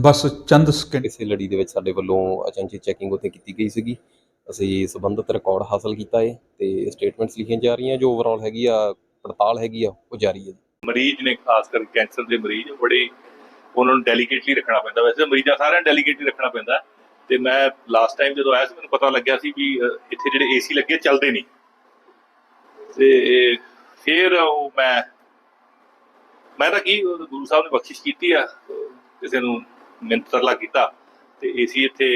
ਬਸ ਚੰਦ second ਇਸੇ ਲੜੀ ਦੇ ਵਿੱਚ ਸਾਡੇ ਵੱਲੋਂ ਅਚਨਚੇਤ ਚੈਕਿੰਗ ਉੱਥੇ ਕੀਤੀ ਗਈ ਸੀਗੀ। ਅਸੀਂ ਸੰਬੰਧਿਤ ਰਿਕਾਰਡ ਹਾਸਲ ਕੀਤਾ ਹੈ ਤੇ ਸਟੇਟਮੈਂਟਸ ਲਿਖੀਆਂ ਜਾ ਰਹੀਆਂ ਜੋ ਓਵਰਆਲ ਹੈਗੀ ਆ ਪੜਤਾਲ ਹੈਗੀ ਆ ਉਹ ਜਾਰੀ ਹੈ। ਮਰੀਜ਼ ਨੇ ਖਾਸ ਕਰਕੇ ਕੈਂਸਰ ਦੇ ਮਰੀਜ਼ ਬੜੇ ਉਹਨਾਂ ਨੂੰ ਡੈਲੀਕੇਟਲੀ ਰੱਖਣਾ ਪੈਂਦਾ। ਵੈਸੇ ਮਰੀਜ਼ਾਂ ਸਾਰਿਆਂ ਨੂੰ ਡੈਲੀਕੇਟਲੀ ਰੱਖਣਾ ਪੈਂਦਾ। ਤੇ ਮੈਂ ਲਾਸਟ ਟਾਈਮ ਜਦੋਂ ਆਇਆ ਸੀ ਮੈਨੂੰ ਪਤਾ ਲੱਗਿਆ ਸੀ ਵੀ ਇੱਥੇ ਜਿਹੜੇ ਏਸੀ ਲੱਗੇ ਚੱਲਦੇ ਨਹੀਂ। ਤੇ ਫਿਰ ਉਹ ਮੈਂ ਮੈਂ ਤਾਂ ਕੀ ਉਹ ਗੁਰੂ ਸਾਹਿਬ ਨੇ ਬਖਸ਼ਿਸ਼ ਕੀਤੀ ਆ। ਕਿਸੇ ਨੂੰ ਮਿਹਨਤ ਕੀਤਾ ਤੇ ਏਸੀ ਇੱਥੇ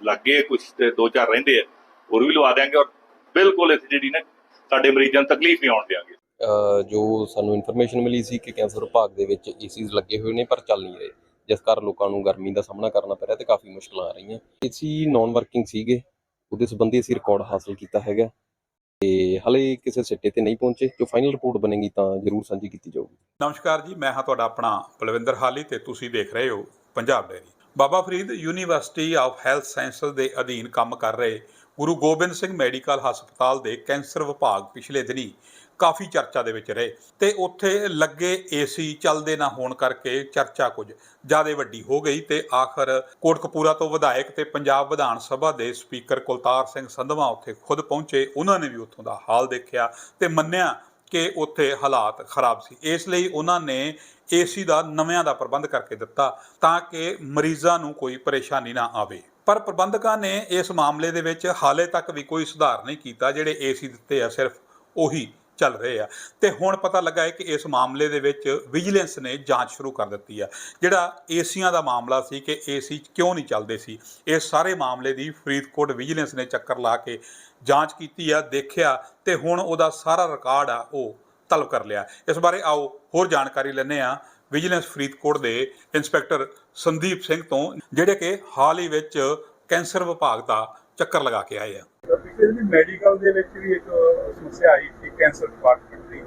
ਲੱਗੇ ਕੁਝ ਤੇ ਦੋ ਚਾਰ ਰਹਿੰਦੇ ਆ, ਹੋਰ ਵੀ ਲਵਾ ਦਿਆਂਗੇ ਔਰ ਬਿਲਕੁਲ ਇੱਥੇ ਜਿਹੜੀ ਨਾ ਸਾਡੇ ਮਰੀਜ਼ਾਂ ਨੂੰ ਤਕਲੀਫ ਨਹੀਂ ਆਉਣ ਦਿਆਂਗੇ। ਜੋ ਸਾਨੂੰ ਇਨਫੋਰਮੇਸ਼ਨ ਮਿਲੀ ਸੀ ਕਿ ਕੈਂਸਰ ਵਿਭਾਗ ਦੇ ਵਿੱਚ ਏਸੀਜ਼ ਲੱਗੇ ਹੋਏ ਨੇ ਪਰ ਚੱਲ ਨਹੀਂ ਰਹੇ, ਜਿਸ ਕਾਰਨ ਲੋਕਾਂ ਨੂੰ ਗਰਮੀ ਦਾ ਸਾਹਮਣਾ ਕਰਨਾ ਪੈ ਰਿਹਾ ਤੇ ਕਾਫੀ ਮੁਸ਼ਕਲਾਂ ਆ ਰਹੀਆਂ। ਏਸੀ ਨਾਨ ਵਰਕਿੰਗ ਸੀਗੇ, ਉਹਦੇ ਸੰਬੰਧੀ ਅਸੀਂ ਰਿਕਾਰਡ ਹਾਸਲ ਕੀਤਾ ਹੈਗਾ। ਤੇ ਹਲੇ ਕਿਸੇ ਸਿੱਟੇ ਤੇ ਨਹੀਂ ਪਹੁੰਚੇ। ਜੋ ਫਾਈਨਲ ਰਿਪੋਰਟ ਬਣੇਗੀ ਤਾਂ ਜ਼ਰੂਰ ਸਾਂਝੀ ਕੀਤੀ ਜਾਊਗੀ। ਨਮਸਕਾਰ ਜੀ, ਮੈਂ ਹਾਂ ਤੁਹਾਡਾ ਆਪਣਾ ਬਲਵਿੰਦਰ ਹਾਲੀ ਤੇ ਤੁਸੀਂ ਦੇਖ ਰਹੇ ਹੋ Punjab dairy Baba Farid university of health sciences ਦੇ ਅਧੀਨ ਕੰਮ ਕਰ ਰਹੇ ਗੁਰੂ ਗੋਬਿੰਦ ਸਿੰਘ ਮੈਡੀਕਲ ਹਸਪਤਾਲ ਦੇ ਕੈਂਸਰ ਵਿਭਾਗ ਪਿਛਲੇ ਦਿਨੀ ਕਾਫੀ ਚਰਚਾ ਦੇ ਵਿੱਚ ਰਹੇ ਤੇ ਉੱਥੇ ਲੱਗੇ ਏਸੀ ਚੱਲਦੇ ਨਾ ਹੋਣ ਕਰਕੇ ਚਰਚਾ ਕੁਝ ਜ਼ਿਆਦਾ ਵੱਡੀ ਹੋ ਗਈ ਤੇ ਆਖਰ ਕੋਟਕਪੂਰਾ ਤੋਂ ਵਿਧਾਇਕ ਤੇ ਪੰਜਾਬ ਵਿਧਾਨ ਸਭਾ ਦੇ ਸਪੀਕਰ ਕੁਲਤਾਰ ਸਿੰਘ ਸੰਧਵਾ ਉੱਥੇ ਖੁਦ ਪਹੁੰਚੇ, ਉਹਨਾਂ ਨੇ ਵੀ ਉੱਥੋਂ ਦਾ ਹਾਲ ਦੇਖਿਆ ਤੇ ਮੰਨਿਆ ਕਿ ਉੱਥੇ ਹਾਲਾਤ ਖਰਾਬ ਸੀ। ਇਸ ਲਈ ਉਹਨਾਂ ਨੇ ਏਸੀ ਦਾ ਨਵਿਆਂ ਦਾ ਪ੍ਰਬੰਧ ਕਰਕੇ ਦਿੱਤਾ ਤਾਂ ਕਿ ਮਰੀਜ਼ਾਂ ਨੂੰ ਕੋਈ ਪਰੇਸ਼ਾਨੀ ਨਾ ਆਵੇ। ਪਰ ਪ੍ਰਬੰਧਕਾਂ ਨੇ ਇਸ ਮਾਮਲੇ ਦੇ ਵਿੱਚ ਹਾਲੇ ਤੱਕ ਵੀ ਕੋਈ ਸੁਧਾਰ ਨਹੀਂ ਕੀਤਾ, ਜਿਹੜੇ ਏਸੀ ਦਿੱਤੇ ਆ ਸਿਰਫ ਉਹੀ ਚੱਲ ਰਹੇ ਆ। ਤੇ ਹੁਣ ਪਤਾ ਲੱਗਾ ਹੈ ਕਿ ਇਸ ਮਾਮਲੇ ਦੇ ਵਿੱਚ ਵਿਜੀਲੈਂਸ ਨੇ ਜਾਂਚ ਸ਼ੁਰੂ ਕਰ ਦਿੱਤੀ ਆ। ਜਿਹੜਾ ਏਸੀਆਂ ਦਾ ਮਾਮਲਾ ਸੀ ਕਿ ਏਸੀ ਕਿਉਂ ਨਹੀਂ ਚੱਲਦੇ ਸੀ, ਇਹ ਸਾਰੇ ਮਾਮਲੇ ਦੀ ਫਰੀਦਕੋਟ ਵਿਜੀਲੈਂਸ ਨੇ ਚੱਕਰ ਲਾ ਕੇ ਜਾਂਚ ਕੀਤੀ ਆ, ਦੇਖਿਆ ਤੇ ਹੁਣ ਉਹਦਾ ਸਾਰਾ ਰਿਕਾਰਡ ਆ, ਉਹ ਤਲਬ ਕਰ ਲਿਆ। ਇਸ ਬਾਰੇ ਆਓ, ਹੋਰ ਜਾਣਕਾਰੀ ਲੈਂਦੇ ਆ ਵਿਜੀਲੈਂਸ ਫਰੀਦਕੋਟ ਦੇ ਇੰਸਪੈਕਟਰ ਸੰਦੀਪ ਸਿੰਘ ਤੋਂ, ਜਿਹੜੇ ਕਿ ਹਾਲ ਹੀ ਵਿੱਚ ਕੈਂਸਰ ਵਿਭਾਗ ਦਾ ਚੱਕਰ ਲਗਾ ਕੇ ਆਏ ਆ। ਬਿਕਾਜ਼ ਵੀ ਮੈਡੀਕਲ ਦੇ ਵਿੱਚ ਵੀ ਇੱਕ ਸਮੱਸਿਆ ਆਈ ਸੀ ਕੈਂਸਰ ਡਿਪਾਰਟਮੈਂਟ ਦੀ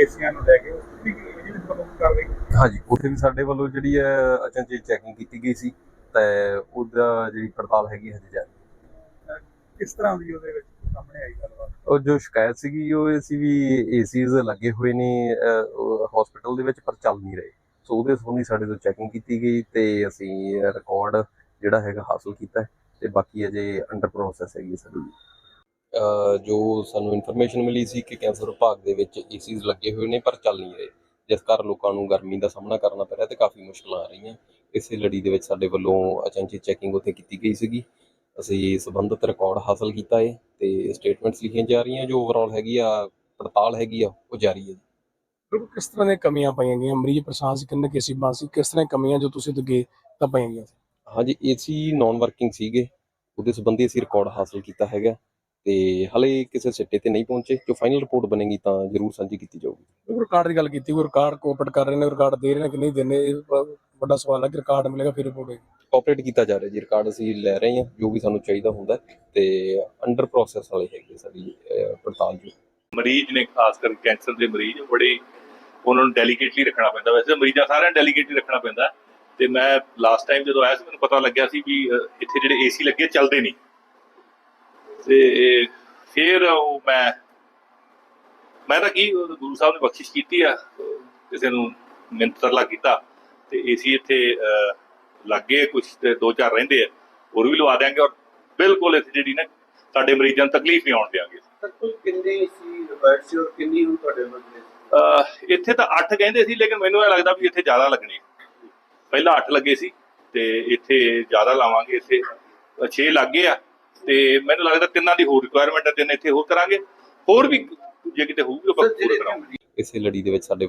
ਏਸੀਆਂ ਨੂੰ ਲੈ ਕੇ। ਉਸ ਦੀ ਜਿਹੜੀ ਤੁਹਾਨੂੰ ਕਰ ਰਹੀ ਹਾਂਜੀ ਉੱਥੇ ਵੀ ਸਾਡੇ ਵੱਲੋਂ ਜਿਹੜੀ ਹੈ ਅਚਨਚੇਤ ਚੈਕਿੰਗ ਕੀਤੀ ਗਈ ਸੀ ਤੇ ਉਹਦਾ ਜਿਹੜੀ ਪੜਤਾਲ ਹੈਗੀ ਹਜੇ ਜਾਰੀ। ਕਿਸ ਤਰ੍ਹਾਂ ਦੀ ਉਹਦੇ ਵਿੱਚ ਸਾਹਮਣੇ ਆਈ ਗੱਲਬਾਤ? ਉਹ ਜੋ ਸ਼ਿਕਾਇਤ ਸੀਗੀ ਉਹ ਇਹ ਸੀ ਵੀ ਏਸੀਜ਼ ਲੱਗੇ ਹੋਏ ਨੇ ਹਸਪੀਟਲ ਦੇ ਵਿੱਚ ਪਰ ਚੱਲ ਨਹੀਂ ਰਹੇ। ਸੋ ਉਹਦੇ ਸੰਬੰਧੀ ਸਾਡੇ ਤੋਂ ਚੈਕਿੰਗ ਕੀਤੀ ਗਈ ਤੇ ਅਸੀਂ ਰਿਕਾਰਡ ਜਿਹੜਾ ਹੈਗਾ ਹਾਸਲ ਕੀਤਾ ਤੇ ਬਾਕੀ ਅਜੇ ਅੰਡਰ ਪ੍ਰੋਸੈਸ ਹੈਗੀ ਸਾਡੀ। ਜੋ ਸਾਨੂੰ ਇਨਫੋਰਮੇਸ਼ਨ ਮਿਲੀ ਸੀ ਕਿ ਕੈਂਸਰ ਵਿਭਾਗ ਦੇ ਵਿੱਚ ਏਸੀਜ਼ ਲੱਗੇ ਹੋਏ ਨੇ ਪਰ ਚੱਲ ਨਹੀਂ ਰਹੇ। ਜਿਸ ਕਾਰਨ ਲੋਕਾਂ ਨੂੰ ਗਰਮੀ ਦਾ ਸਾਹਮਣਾ ਕਰਨਾ ਪੈ ਰਿਹਾ ਤੇ ਕਾਫੀ ਮੁਸ਼ਕਲਾਂ ਆ ਰਹੀਆਂ। ਇਸੇ ਲੜੀ ਦੇ ਵਿੱਚ ਸਾਡੇ ਵੱਲੋਂ ਅਚਨਚੇਤ ਚੈਕਿੰਗ ਉੱਥੇ ਕੀਤੀ ਗਈ ਸੀਗੀ। ਅਸੀਂ ਸੰਬੰਧਿਤ ਰਿਕਾਰਡ ਹਾਸਲ ਕੀਤਾ ਹੈ ਤੇ ਸਟੇਟਮੈਂਟਸ ਲਿਖੀਆਂ ਜਾ ਰਹੀਆਂ। ਜੋ ਓਵਰਆਲ ਹੈਗੀ ਆ ਪੜਤਾਲ ਹੈਗੀ ਆ ਉਹ ਜਾਰੀ ਹੈ ਬਿਲਕੁਲ ਕਿਸ ਤਰ੍ਹਾਂ ਦੀਆਂ ਕਮੀਆਂ ਪਾਈਆਂ ਗਈਆਂ? ਮਰੀਜ਼ ਪਰੇਸ਼ਾਨ ਸੀ ਕਿੰਨੇ ਕੇਸੀ ਬਾਂ ਸੀ? ਕਿਸ ਤਰ੍ਹਾਂ ਦੀਆਂ ਕਮੀਆਂ ਜੋ ਤੁਸੀਂ ਗਏ ਤਾਂ ਪਾਈਆਂ ਗਈਆਂ ਹਾਂਜੀ ਏਸੀ ਨਾਨ ਵਰਕਿੰਗ ਸੀਗੇ। ਉਹਦੇ ਸੰਬੰਧੀ ਅਸੀਂ ਰਿਕਾਰਡ ਹਾਸਲ ਕੀਤਾ ਹੈਗਾ। ਤੇ ਹਲੇ ਕਿਸੇ ਸਿੱਟੇ ਤੇ ਨਹੀਂ ਪਹੁੰਚੇ। ਜੋ ਫਾਈਨਲ ਰਿਪੋਰਟ ਬਣੇਗੀ ਤਾਂ ਜ਼ਰੂਰ ਸਾਂਝੀ ਕੀਤੀ ਜਾਊਗੀ। ਰਿਕਾਰਡ ਦੀ ਗੱਲ ਕੀਤੀ ਉਹ ਰਿਕਾਰਡ ਕੋਆਪਰੇਟ ਕਰ ਰਹੇ ਨੇ ਰਿਕਾਰਡ ਦੇ ਰਹੇ ਨੇ ਕਿ ਨਹੀਂ ਦਿੰਦੇ ਇਹ ਬ- ਵੱਡਾ ਸਵਾਲ ਹੈ ਕਿ ਰਿਕਾਰਡ ਮਿਲੇਗਾ ਫਿਰ ਰਿਪੋਰਟ ਹੋਏਗੀ। ਕੋਆਪਰੇਟ ਕੀਤਾ ਜਾ ਰਿਹਾ ਜੀ ਰਿਕਾਰਡ ਅਸੀਂ ਲੈ ਰਹੇ ਹਾਂ ਜੋ ਵੀ ਸਾਨੂੰ ਚਾਹੀਦਾ ਹੁੰਦਾ ਹੈ ਤੇ ਅੰਡਰ ਪ੍ਰੋਸੈਸ ਵਾਲੇ ਹੈਗੇ ਸਾਡੀ ਅਹ, ਪੜਤਾਲ ਜੋ। ਮਰੀਜ਼ ਨੇ ਖਾਸ ਕਰਕੇ ਕੈਂਸਰ ਦੇ ਮਰੀਜ਼ ਬੜੇ ਉਹਨਾਂ ਨੂੰ ਡੈਲੀਕੇਟਲੀ ਰੱਖਣਾ ਪੈਂਦਾ। ਵੈਸੇ ਮਰੀਜ਼ਾਂ ਸਾਰਿਆਂ ਡੈਲੀਕੇਟਲੀ ਰੱਖਣਾ ਪੈਂਦਾ। ਤੇ ਮੈਂ ਲਾਸਟ ਟਾਈਮ ਜਦੋਂ ਆਇਆ ਸੀ ਮੈਨੂੰ ਪਤਾ ਲੱਗਿਆ ਸੀ ਵੀ ਅਹ, ਇੱਥੇ ਜਿਹੜੇ ਏਸੀ ਲੱਗੇ ਚੱਲਦੇ ਨਹੀਂ। ਤੇ ਫਿਰ ਉਹ ਮੈਂ ਮੈਂ ਤਾਂ ਕੀ ਗੁਰੂ ਸਾਹਿਬ ਨੇ ਬਖਸ਼ਿਸ਼ ਕੀਤੀ ਆ ਕਿਸੇ ਨੂੰ ਮਿਹਨਤ ਤਰਲਾ ਕੀਤਾ ਤੇ ਏਸੀ ਇੱਥੇ ਅਹ, ਲੱਗੇ ਕੁਝ ਤੇ ਦੋ ਚਾਰ ਰਹਿੰਦੇ ਆ ਹੋਰ ਵੀ ਲਵਾ ਦਿਆਂਗੇ ਔਰ ਬਿਲਕੁਲ ਇੱਥੇ ਜਿਹੜੀ ਨਾ ਸਾਡੇ ਮਰੀਜ਼ਾਂ ਨੂੰ ਤਕਲੀਫ ਨਹੀਂ ਆਉਣ ਦਿਆਂਗੇ। ਤਕਰੀਬਨ ਕਿੰਨੇ ਸੀ ਰਿਕਵਾਇਰਡ ਸੀ ਔਰ ਕਿੰਨੀ ਹੁਣ ਤੁਹਾਡੇ ਬੰਦੇ ਅਹ ਇੱਥੇ ਤਾਂ 8 ਕਹਿੰਦੇ ਸੀ ਲੇਕਿਨ ਮੈਨੂੰ ਇਹ ਲੱਗਦਾ ਵੀ ਇੱਥੇ ਜ਼ਿਆਦਾ ਲੱਗਣੇ ਪਹਿਲਾਂ 8 ਲੱਗੇ ਸੀ ਤੇ ਇੱਥੇ ਜ਼ਿਆਦਾ ਲਾਵਾਂਗੇ ਇੱਥੇ 6 ਲੱਗੇ ਆ। ਤੇ ਮੈਨੂੰ ਲੱਗਦਾ ਤਿੰਨਾਂ ਦੀ ਹੋਰ ਰਿਕੁਆਇਰਮੈਂਟ ਹੈ ਤਿੰਨ ਇੱਥੇ ਹੋਰ ਕਰਾਂਗੇ। ਹੋਰ ਵੀ ਜੇ ਕਿਤੇ ਹੋਊਗੀ ਆਪਾਂ ਹੋਰ ਕਰਾਂਗੇ। ਇਸੇ ਲੜੀ ਦੇ ਵਿੱਚ ਸਾਡੇ